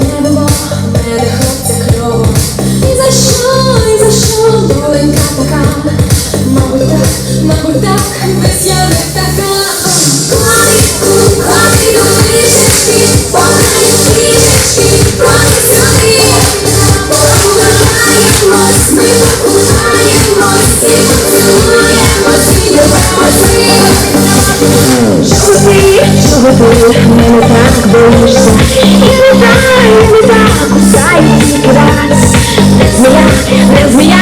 не було в мене хлопця кльового. І за що, і за що доленька така? Мабуть так, мабуть так, весь я не така. Так боїшся?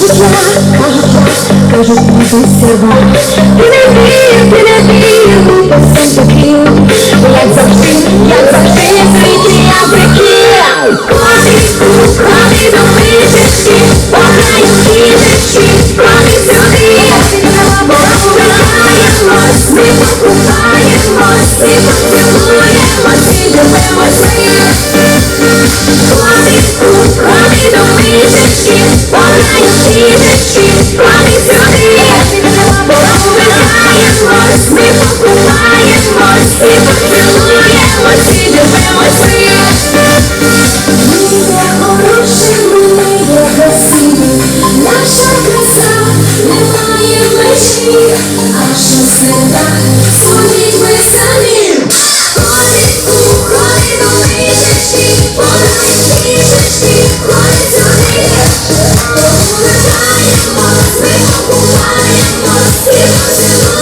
Кажуть я, кажуть я, кажуть серва. Ти не вмієш, ти не бути всім таким. Як завжди, як завжди, в світі я прикинь. Конику, конику, лисички, погані квіточки, кони сюди. Покупаємось, ми покупаємось, і поцілуємось, погані квіточки, кони сюди. Покупаємось, ми покупаємось, і